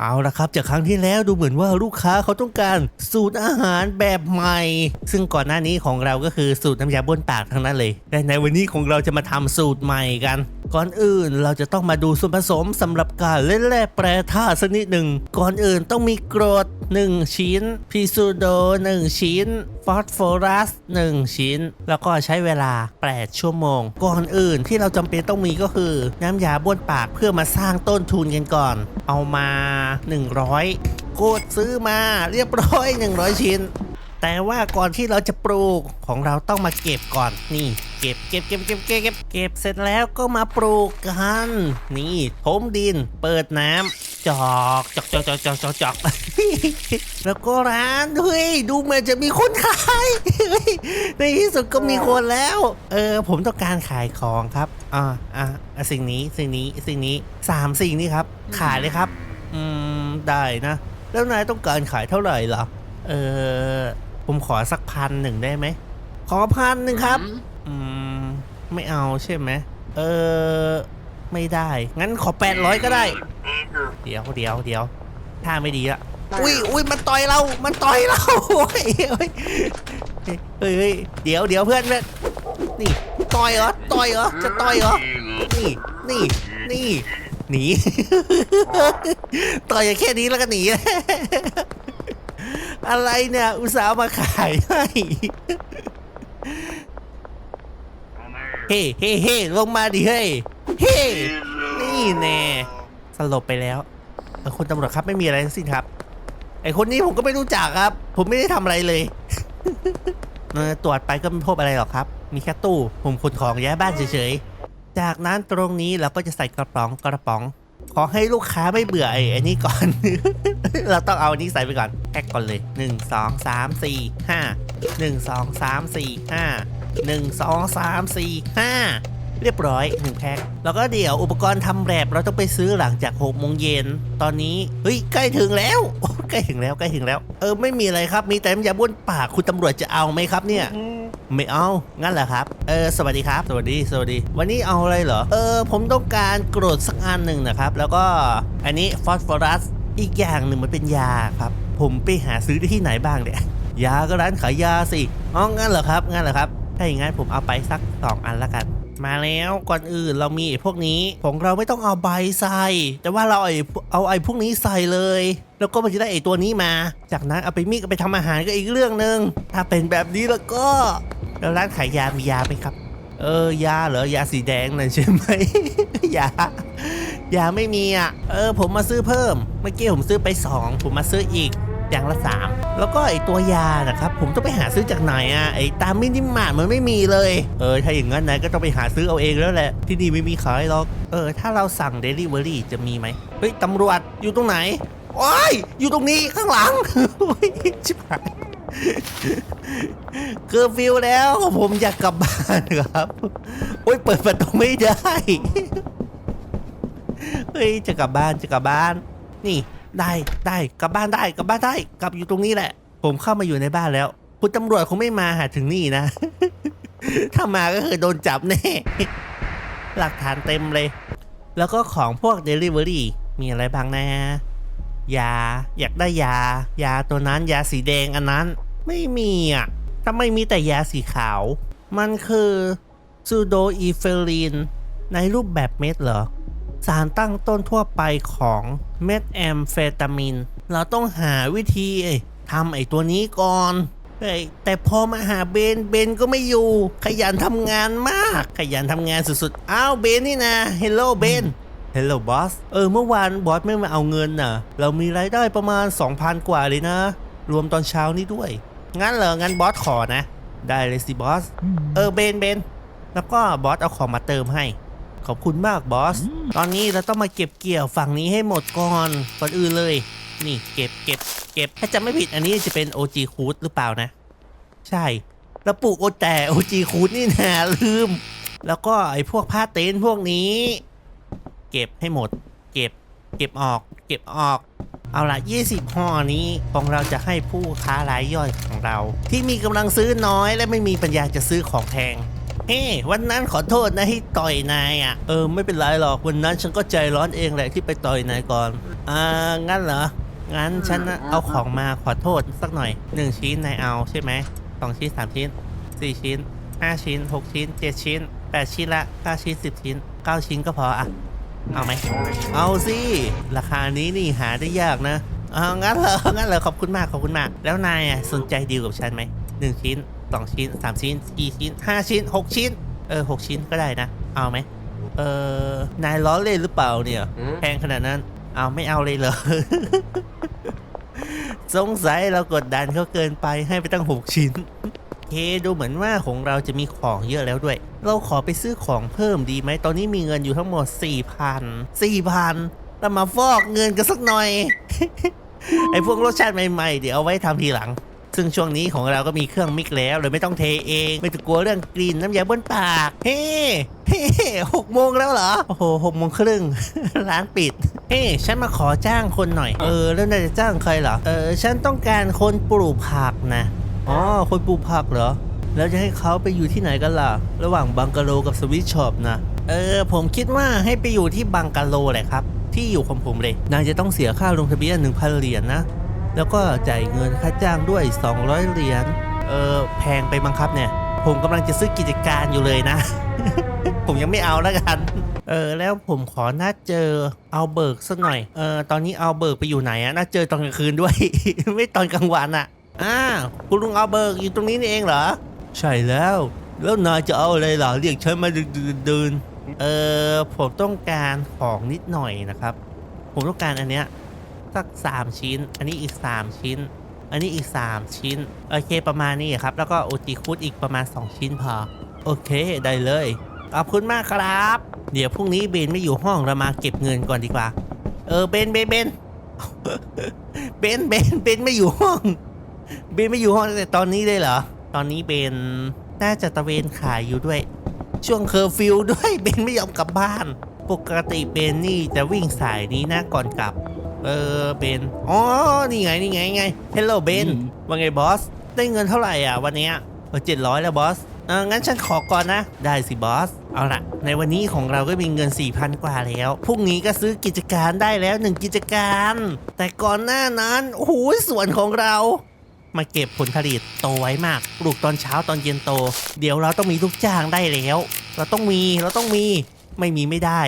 เอาละครับ จากครั้งที่แล้วดูเหมือนว่าลูกค้าเขาต้องการสูตรอาหารแบบใหม่ ซึ่งก่อนหน้านี้ของเราก็คือสูตรน้ำยาบ้วนปากทั้งนั้นเลย แต่ในวันนี้ของเราจะมาทำสูตรใหม่กันก่อนอื่นเราจะต้องมาดูส่วนผสมสำหรับการเล่นแร่แปรธาตุสักนิดหนึ่ง ก่อนอื่นต้องมีกรด 1 ชิ้น พิซูโด 1 ชิ้น ฟอสฟอรัส 1 ชิ้น แล้วก็ใช้เวลา 8 ชั่วโมง ก่อนอื่นที่เราจำเป็นต้องมีก็คือ น้ำยาบ้วนปากเพื่อมาสร้างต้นทุนกันก่อน เอามา 100 กดซื้อมาเรียบร้อย 100 ชิ้น แต่ว่าก่อนที่เราจะปลูกของเราต้องมาเก็บก่อนนี่ ก็บเก็บเก็บเก็บเก็บเก็บเก็บเสร็จแล้วก็มาปลูกกัน นี่ถมดินเปิดน้ำจอกจอกจอกจอกจอกจอกจอกแล้วก็ร้านเฮ้ยดูเหมือนจะมีคนขายในที่สุดก็มีคนแล้ว เออผมต้องการขายของครับอ่าอ่าอะสิ่งนี้สิ่งนี้สิ่งนี้สามสิ่งนี้ครับ ขายเลยครับ อืมได้นะ แล้วนายต้องการขายเท่าไหร่ล่ะเออผมขอสักพันหนึ่งได้ไหมขอพันหนึ่งครับ ไม่เอาใช่ไหมเออไม่ได้ งั้นขอแปดร้อยก็ได้ เดี๋ยวเดี๋ยวเดี๋ยวท่าไม่ดีละอุ้ยอุ้ยมันต่อยเรา มันต่อยเราโอ้ยเฮ้ยเฮ้ยเฮ้ยเดี๋ยวเดี๋ยวเพื่อนเพื่อนนี่ต่อยเหรอต่อยเหรอจะต่อยเหรอนี่นี่นี่หนีต่อยแค่นี้แล้วก็หนีอะไรเนี่ย อุตส่าห์มาขายให้ เฮ้เฮ้เฮ้ลงมาดิเฮ้เฮ้นี่แน่สลบไปแล้วเออคุณตำรวจครับไม่มีอะไรทั้งสิ้นครับ ไอคนนี้ผมก็ไม่รู้จักครับ ผมไม่ได้ทำอะไรเลยเออตรวจไปก็ไม่พบอะไรหรอกครับ มีแค่ตู้ผมขนของย้ายบ้านเฉยๆ จากนั้นตรงนี้เราก็จะใส่กระป๋องกระป๋อง ขอให้ลูกค้าไม่เบื่อไอ้ไอ้นี่ก่อน เราต้องเอาอันนี้ใส่ไปก่อนแพ็กก่อนเลย 1 2 3 4 5 1 2 3 4 5 1 2 3 4 5 เรียบร้อย1แพ็คแล้วก็เดี๋ยวอุปกรณ์ทำแรบเราต้องไปซื้อหลังจาก6โมงเย็นตอนนี้เฮ้ยใกล้ถึงแล้วโอ้ใกล้ถึงแล้วใกล้ถึงแล้ว เออไม่มีอะไรครับ มีแต่น้ำยาบ้วนปากคุณตำรวจจะเอาไหมครับเนี่ยไม่เอา งั้นเหรอครับ เออ สวัสดีครับ สวัสดี สวัสดี วันนี้เอาอะไรเหรอ เออ ผมต้องการกรดสักอันหนึ่งนะครับ แล้วก็ อันนี้ฟอสฟอรัส อีกอย่างหนึ่งมันเป็นยาครับ ผมไปหาซื้อได้ที่ไหนบ้างเนี่ย ยาก็ร้านขายยาสิ อ๋อ งั้นเหรอครับ งั้นเหรอครับ ถ้าอย่างงั้นผมเอาไปสักสองอันละกัน มาแล้วก่อนอื่นเรามีไอ้พวกนี้ของเราไม่ต้องเอาใบใส่ แต่ว่าเราเอาไอ้พวกนี้ใส่เลย แล้วก็มันจะได้ไอ้ตัวนี้มา จากนั้นเอาไปมีก็ไปทำอาหารก็อีกเรื่องหนึ่งถ้าเป็นแบบนี้แล้วก็แล้วร้านขายยามียาไหมครับ เออยาเหรอยาสีแดงนั่นใช่ไหมยายาไม่มีอะ เออ ผมมาซื้อเพิ่ม เมื่อกี้ผมซื้อไป 2 ผมมาซื้ออีก อย่างละ3แล้วก็ไอตัวยานะครับผมต้องไปหาซื้อจากไหนอะไอตามมินิมาร์ทมันไม่มีเลย เออถ้าอย่างนั้นนายก็ต้องไปหาซื้อเอาเองแล้วแหละ ที่นี่ไม่มีขายหรอกเออถ้าเราสั่งเดลิเวอรี่จะมีไหมเฮ้ยตำรวจอยู่ตรงไหนโอ้ยอยู่ตรงนี้ข้างหลังโอ้ยชิบหายเคอร์ฟิวแล้ว ผมอยากกลับบ้านครับ โอ้ยเปิดประตูไม่ได้ เฮ้ยจะกลับบ้านจะกลับบ้าน นี่ ได้ได้กลับบ้านได้กลับบ้านได้กลับอยู่ตรงนี้แหละ ผมเข้ามาอยู่ในบ้านแล้ว คุณตำรวจคงไม่มาหาถึงนี่นะ ถ้ามาก็คือโดนจับแน่หลักฐานเต็มเลย แล้วก็ของพวก Delivery มีอะไรบ้างนะ ยา อยากได้ยา ยาตัวนั้นยาสีแดงอันนั้น ไม่มีอะทำไมมีแต่ยาสีขาว มันคือซูโดอีเฟลินในรูปแบบเม็ดเหรอ สารตั้งต้นทั่วไปของเม็ดแอมเฟตามิน เราต้องหาวิธีทำไอ้ตัวนี้ก่อนเฮ้ยแต่พอมาหาเบน เบนก็ไม่อยู่ ขยันทำงานมาก ขยันทำงานสุดๆ อ้าวเบนนี่นะเฮลโลเบนเฮลโลบอส เออเมื่อวานบอสไม่มาเอาเงินน่ะ เรามีรายได้ประมาณ 2,000 กว่าเลยนะ รวมตอนเช้านี้ด้วย งั้นเหรอ งั้นบอสขอนะ ได้เลยสิบอส เออเบนเบน แล้วก็บอสเอาของมาเติมให้ ขอบคุณมากบอส ตอนนี้เราต้องมาเก็บเกี่ยวฝั่งนี้ให้หมดก่อน ก่อนอื่นเลย นี่เก็บเก็บเก็บ ถ้าจำไม่ผิดอันนี้จะเป็น OG คูดหรือเปล่านะ ใช่แล้วปลูกโอแต่ OG คูดนี่นะลืม แล้วก็ไอ้พวกผ้าเต็นท์พวกนี้ เก็บให้หมด เก็บ เก็บออก เก็บออกเอาละ 20ห่อนี้ของเราจะให้ผู้ค้ารายย่อยของเรา ที่มีกำลังซื้อน้อยและไม่มีปัญญาจะซื้อของแพง เฮ้วันนั้นขอโทษนะที่ต่อยนายอะ เออไม่เป็นไรหรอกวันนั้นฉันก็ใจร้อนเองแหละที่ไปต่อยนายก่อน อ่างั้นเหรอ งั้นฉันน่ะเอาของมาขอโทษสักหน่อยหนึ่งชิ้นนายเอาใช่ไหมสองชิ้นสามชิ้นสี่ชิ้นห้าชิ้นหกชิ้นเจ็ดชิ้นแปดชิ้นละเก้าชิ้นสิบชิ้นเก้าชิ้นก็พออะ เอาไหม เอาสิ ราคานี้นี่หาได้ยากนะเอางั้นเหรองั้นเหรอขอบคุณมากขอบคุณมาก แล้วนายอะสนใจดีลกับฉันไหมหนึ่งชิ้นสองชิ้นสามชิ้นสี่ชิ้นห้าชิ้นหกชิ้น เออหกชิ้นก็ได้นะ เอาไหมเออนายล้อเล่นหรือเปล่าเนี่ย แพงขนาดนั้น เอาไม่เอาเลยเหรอ สงสัยเรากดดันเขาเกินไปให้ไปตั้งหกชิ้นโอเคดูเหมือนว่าของเราจะมีของเยอะแล้วด้วย เราขอไปซื้อของเพิ่มดีไหม ตอนนี้มีเงินอยู่ทั้งหมด 4,000 4,000เรามาฟอกเงินกันสักหน่อย ไอ้พวกรสชาติใหม่ๆ เดี๋ยวเอาไว้ทำทีหลัง ซึ่งช่วงนี้ของเราก็มีเครื่องมิกแล้วเลยไม่ต้องเทเอง ไม่ต้องกลัวเรื่องกลิ่นน้ำยาบนปาก เฮ้เฮ้หกโมงแล้วเหรอ โอ้โหหกโมงครึ่งร้านปิดเฮ้ฉันมาขอจ้างคนหน่อย เออ แล้วนายจะจ้างใครเหรอ เออ ฉันต้องการคนปลูกผักนะ อ๋อ คนปลูกผักเหรอ แล้วจะให้เขาไปอยู่ที่ไหนกันล่ะ ระหว่างบังกะโลกับสวิตช็อปนะ เออ ผมคิดว่าให้ไปอยู่ที่บังกะโลแหละครับ ที่อยู่ของผมเลย นายจะต้องเสียค่าลงทะเบียน1,000เหรียญนะ แล้วก็จ่ายเงินค่าจ้างด้วย 200 เหรียญ เออแพงไปบังครับเนี่ย ผมกำลังจะซื้อกิจการอยู่เลยนะ ผมยังไม่เอาแล้วกัน เออแล้วผมขอนัดเจอเอาเบิร์กสักหน่อย เออตอนนี้เอาเบิร์กไปอยู่ไหนอะนัดเจอตอนกลางคืนด้วย ไม่ตอนกลางวันอะอ้าคุณลุงเอาเบิร์กอยู่ตรงนี้นี่เองเหรอ ใช่แล้ว แล้วนายจะเอาอะไรล่ะเรียกฉันมาเดึนๆเออผมต้องการของนิดหน่อยนะครับ ผมต้องการอันเนี้ย สักสามชิ้น อันนี้อีก 3 ชิ้น อันนี้อีก 3 ชิ้น โอเคประมาณนี้ครับ แล้วก็โอจิคุดอีกประมาณ 2 ชิ้นพอ โอเคได้เลย ขอบคุณมากครับ เดี๋ยวพรุ่งนี้เบนไม่อยู่ห้องเรามาเก็บเงินก่อนดีกว่า เออเบนเบนเบนเบนเบนเบนไม่อยู่ห้อง เบนไม่อยู่ห้องตั้งแต่ตอนนี้เลยเหรอ ตอนนี้เบนน่าจะตะเวนขายอยู่ด้วย ช่วงเคอร์ฟิวด้วยเบนไม่ยอมกลับบ้าน ปกติเบนนี่จะวิ่งสายนี้นะก่อนกลับ เออเบนอ๋อนี่ไงนี่ไงไงเฮลโลเบนอืมว่าไงบอส ได้เงินเท่าไหร่อะ วันเนี้ยเจ็ดร้อยแล้วบอสเอองั้นฉันขอก่อนนะ ได้สิบอส เอาล่ะในวันนี้ของเราก็มีเงิน 4,000 กว่าแล้ว พรุ่งนี้ก็ซื้อกิจการได้แล้วหนึ่งกิจการ แต่ก่อนหน้านั้น โอ้โหส่วนของเรา มาเก็บผลผลิตโตไว้มาก ปลูกตอนเช้าตอนเย็นโต เดี๋ยวเราต้องมีลูกจ้างได้แล้ว เราต้องมี เราต้องมี ไม่มีไม่ได้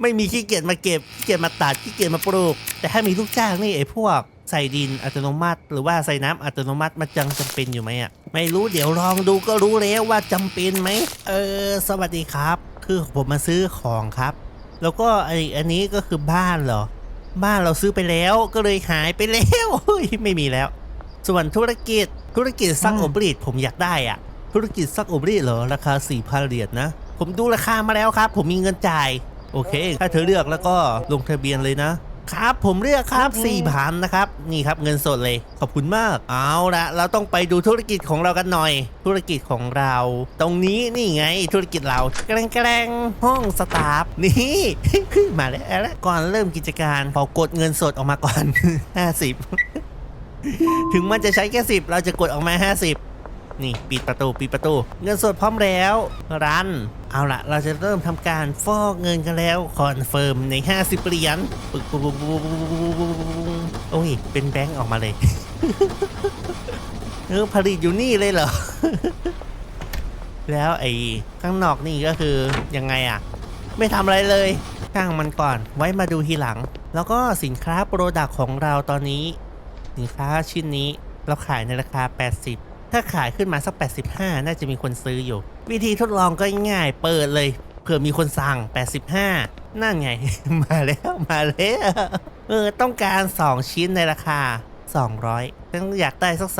ไม่มีขี้เกียจมาเก็บขี้เกียจมาตัดขี้เกียจมาปลูก แต่ถ้ามีลูกจ้างนี่ไอ้พวกใส่ดินอัตโนมัติ หรือว่าใส่น้ำอัตโนมัติมันจังจำเป็นอยู่ไหมอะไม่รู้เดี๋ยวลองดูก็รู้แล้วว่าจำเป็นไหมเออสวัสดีครับ คือผมมาซื้อของครับ แล้วก็ไออันนี้ก็คือบ้านเหรอ บ้านเราซื้อไปแล้วก็เลยหายไปแล้วเฮ้ยไม่มีแล้ว ส่วนธุรกิจธุรกิจซักอืมอบรีดผมอยากได้อะ ธุรกิจซักอบรีดเหรอราคา4 0 0 0เหรียญนะ ผมดูราคามาแล้วครับ ผมมีเงินจ่าย โอเค ถ้าเธอเลือกแล้วก็ลงทะเบียนเลยนะ ครับ ผมเลือกครับ4 0 0 0นะครับ นี่ครับเงินสดเลย ขอบคุณมาก เอาละเราต้องไปดูธุรกิจของเรากันหน่อย ธุรกิจของเรา ตรงนี้นี่ไงธุรกิจเราแกล้งแกล้งห้องสตาฟนี่ มาแล้วก่อนเริ่มกิจการขอกดเงินสดออกมาก่อน 50 ถึงมันจะใช้แค่สิบเราจะกดออกมา 50 นี่ปิดประตูปิดประตู เงินสดพร้อมแล้ว รัน เอาละเราจะเริ่มทำการฟอกเงินกันแล้วคอนเฟิร์มใน 50เหรียญปึกปุ๊บปุ๊บปุ๊บโอ้ย เป็นแบงค์ออกมาเลยเออผลิตอยู่นี่เลยเหรอ แล้วไอ้ข้างนอกนี่ก็คือยังไงอะไม่ทำอะไรเลยช่างมันก่อนไว้มาดูทีหลัง แล้วก็สินค้าโปรดักของเราตอนนี้ สินค้าชิ้นนี้เราขายในราคา 80 ถ้าขายขึ้นมาสัก 85 น่าจะมีคนซื้ออยู่ วิธีทดลองก็ง่ายๆเปิดเลย เผื่อมีคนสั่ง 85 นั่นไง มาแล้วมาแล้วเออต้องการ 2 ชิ้นในราคา 200ต้องอยากได้สัก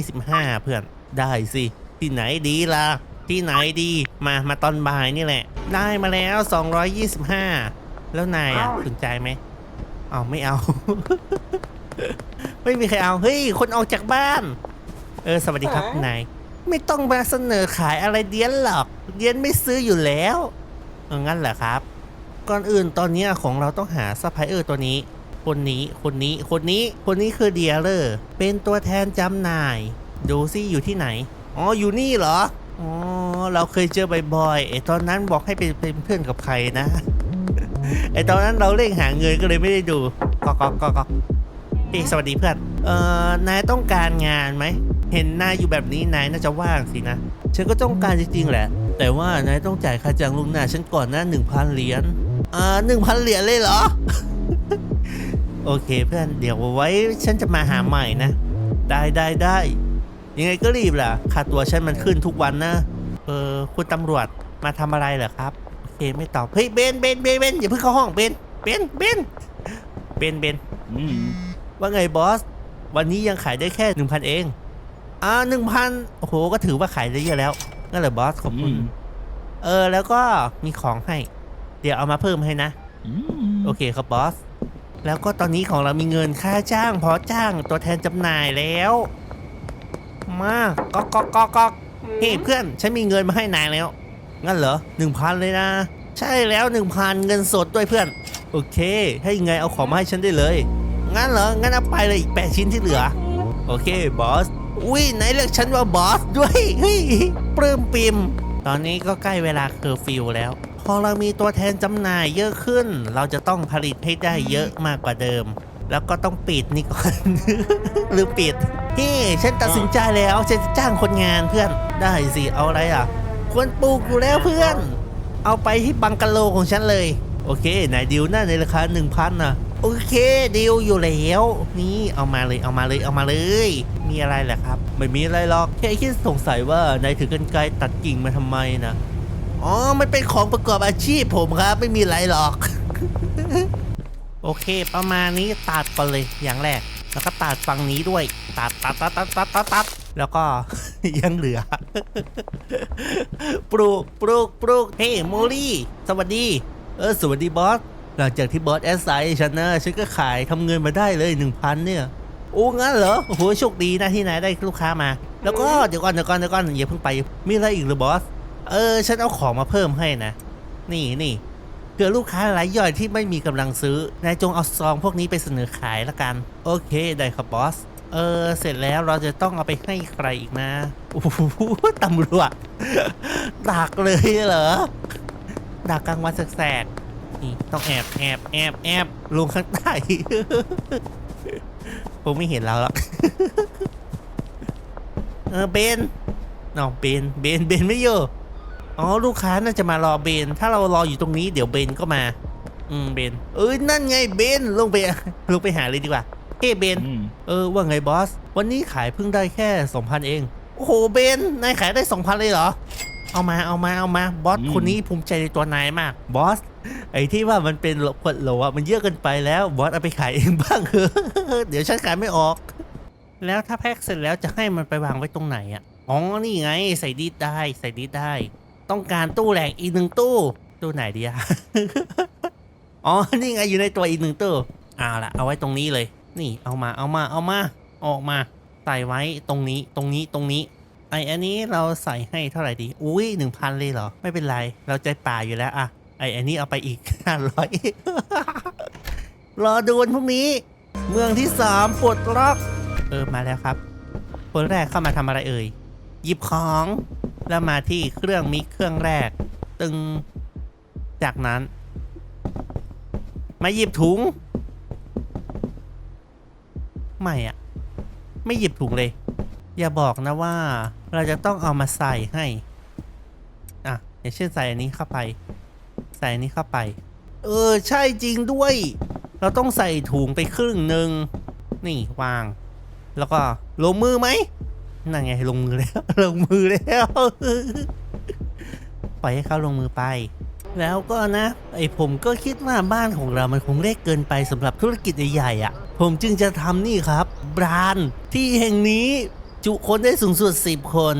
225 เพื่อนได้สิ ที่ไหนดีล่ะ ที่ไหนดีมามาตอนบ่ายนี่แหละ ได้มาแล้ว 225 แล้วนายอะสนใจไหมเอาไม่เอา ไม่มีใครเอา เฮ้ย คนออกจากบ้าน เออสวัสดีครับฮะนายไม่ต้องมาเสนอขายอะไรเดียนหรอกเดียนไม่ซื้ออยู่แล้วเอองั้นเหรอครับ ก่อนอื่นตอนเนี้ยของเราต้องหาซัพพลายเออร์ตัวนี้ คนนี้คนนี้คนนี้คนนี้คือเดียเลอร์เป็นตัวแทนจำหน่าย ดูซิอยู่ที่ไหน อ๋ออยู่นี่เหรออ๋อเราเคยเจอบ่อยๆไอ้ตอนนั้นบอกให้ไปเป็นเพื่อนกับใครนะไอ้ตอนนั้นเราเร่งหาเงินก็เลยไม่ได้ดูก็ก็ก็ก็เฮ้ยสวัสดีเพื่อนเอ่อนายต้องการงานไหม เห็นนายอยู่แบบนี้นายน่าจะว่างสินะ ฉันก็ต้องการจริงๆแหละ แต่ว่านายต้องจ่ายค่าจ้างล่วงหน้าฉันก่อนนะหนึ่งพันเหรียญ อ่าหนึ่งพันเหรียญเลยเหรอ โอเคเพื่อนเดี๋ยวไว้ฉันจะมาหาใหม่นะ ได้ได้ได้ยังไงก็รีบล่ะ ค่าตัวฉันมันขึ้นทุกวันนะ เออคุณตำรวจมาทำอะไรเหรอครับ โอเคไม่ตอบ เฮ้ยเบนเบนเบนเบนอย่าเพิ่งเข้าห้องเบนเบนเบนเบนเบนอืมว่าไงบอส วันนี้ยังขายได้แค่หนึ่งพันเอง อ่าหนึ่งพันโอ้โห ก็ถือว่าขายได้เยอะแล้วนั่นแหละบอสขอบคุณ เออ แล้วก็มีของให้ เดี๋ยวเอามาเพิ่มให้นะอืมโอเคครับบอส แล้วก็ตอนนี้ของเรามีเงินค่าจ้าง พอจ้างตัวแทนจำหน่ายแล้ว มาก็ก็ก็ก็เฮ้ยเพื่อนฉันมีเงินมาให้นายแล้ว งั้นเหรอหนึ่งพันเลยนะ ใช่แล้วหนึ่งพันเงินสดด้วยเพื่อน โอเค ให้ยังไงเอาของมาให้ฉันได้เลย งั้นเหรอ งั้นเอาไปเลยอีกแปดชิ้นที่เหลือ โอเคบอส อุ้ยไหนเรียกฉันว่าบอสด้วยเฮ้ยปลื้มปิม ตอนนี้ก็ใกล้เวลาเคอร์ฟิวแล้ว พอเรามีตัวแทนจำหน่ายเยอะขึ้น เราจะต้องผลิตให้ได้เยอะมากกว่าเดิม แล้วก็ต้องปิดนี่ก่อน หรือปิดเฮ้ฉันตัดสินใจแล้วฉันจะจ้างคนงานเพื่อนได้สิเอาอะไรอะ ควรปลูกอยู่แล้วเพื่อน เอาไปที่บังกะโลของฉันเลย โอเคนายดิวหน้าในราคาหนึ่งพันนะ โอเคดิวอยู่แล้ว นี่เอามาเลยเอามาเลยเอามาเลย มีอะไรแหละครับ ไม่มีอะไรหรอกแค่คิดสงสัยว่านายถือกันไกรตัดกิ่งมาทำไมนะอ๋อมันเป็นของประกอบอาชีพผมครับ ไม่มีอะไรหรอก โอเค ประมาณนี้ตัดก่อนเลยอย่างแรก แล้วก็ตัดฝั่งนี้ด้วย ตัดตัดตัดตัดตัดตัดตัดแล้วก็ยังเหลือ ปลูกปลูกปลูกเฮ้ยโมลี่ สวัสดี เออสวัสดีบอส หลังจากที่บอสแอสไซน์ฉันนะฉันก็ขายทำเงินมาได้เลย 1,000 เนี่ย โอ้งั้นเหรอโอ้โหโชคดีนะที่นายได้ลูกค้ามา แล้วก็เดี๋ยวก่อนเดี๋ยวก่อนเดี๋ยวก่อนอย่าเพิ่งไป มีอะไรอีกหรือบอส เออ ฉันเอาของมาเพิ่มให้นะ นี่นี่เผื่อลูกค้ารายย่อยที่ไม่มีกำลังซื้อนายจงเอาซองพวกนี้ไปเสนอขายละกัน โอเคได้ครับบอสเออเสร็จแล้วเราจะต้องเอาไปให้ใครอีกนะโอ้โหตำรวจดักเลยเหรอดักกลางวันแสกๆ นี่ต้องแอบแอบแอบแอบลงข้างใต้ผมไม่เห็นเราหรอกเออเบนน้องเบนเบนเบนไม่อยู่อ๋อลูกค้าน่าจะมารอเบน ถ้าเรารออยู่ตรงนี้เดี๋ยวเบนก็มา อืมเบน เอ้ยนั่นไงเบนลงไปลงไปหาเลยดีกว่าเฮ้เบนอืมเออว่าไงบอส วันนี้ขายเพิ่งได้แค่2,000เอง โอ้โหเบนนายขายได้2,000เลยเหรอ เอามาเอามาเอามาบอสคนนี้ภูมิใจในตัวนายมากบอส ไอ้ที่ว่ามันเป็นขวดโหลอะมันเยอะเกินไปแล้วบอสเอาไปขายเองบ้างเถอะเดี๋ยวฉันขายไม่ออก แล้วถ้าแพ็คเสร็จแล้วจะให้มันไปวางไว้ตรงไหนอะอ๋อนี่ไง ใส่ดีดได้ ใส่ดีดได้ ต้องการตู้แหลกอีกหนึ่งตู้ ตู้ไหนดีอะอ๋อนี่ไงอยู่ในตัวอีกหนึ่งตู้เอาละเอาไว้ตรงนี้เลย นี่เอามาเอามาเอามา ออกมาใส่ไว้ตรงนี้ตรงนี้ตรงนี้ไออันนี้เราใส่ให้เท่าไหร่ดี อุ้ยหนึ่งพันเลยเหรอ ไม่เป็นไร เราใจป่าอยู่แล้วอะ ไอ้อันนี้เอาไปอีกห้าร้อยรอดูวันพรุ่งนี้ เมืองที่สามปลดล็อกเออมาแล้วครับ คนแรกเข้ามาทำอะไรเอ่ยหยิบของแล้วมาที่เครื่องมิกเครื่องแรก ตึงจากนั้น มาหยิบถุง ไม่อะไม่หยิบถุงเลย อย่าบอกนะว่าเราจะต้องเอามาใส่ให้ อะอย่างเช่นใส่อันนี้เข้าไป ส่นี้เข้าไป เออ ใช่จริงด้วย เราต้องใส่ถุงไปครึ่งหนึ่งนี่วาง แล้วก็ลงมือไหมนั่นไงลงมือแล้ว ลงมือแล้วปล่อยให้เขาลงมือไป แล้วก็นะ ไอผมก็คิดว่าบ้านของเรามันคงเล็กเกินไปสำหรับธุรกิจใหญ่ๆอะ่ะ ผมจึงจะทำนี่ครับบรานที่แห่งนี้จุคนได้สูงสุด 10 คน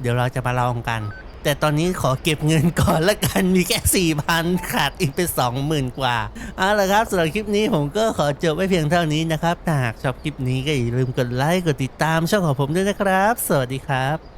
เดี๋ยวเราจะมาลองกัน แต่ตอนนี้ขอเก็บเงินก่อนละกันมีแค่4,000ขาดอีกเป็น20,000กว่าเอาละครับสำหรับคลิปนี้ผมก็ขอจบไว้เพียงเท่านี้นะครับถ้าหากชอบคลิปนี้ก็อย่าลืมกดไลค์กดติดตามช่องของผมด้วยนะครับ สวัสดีครับ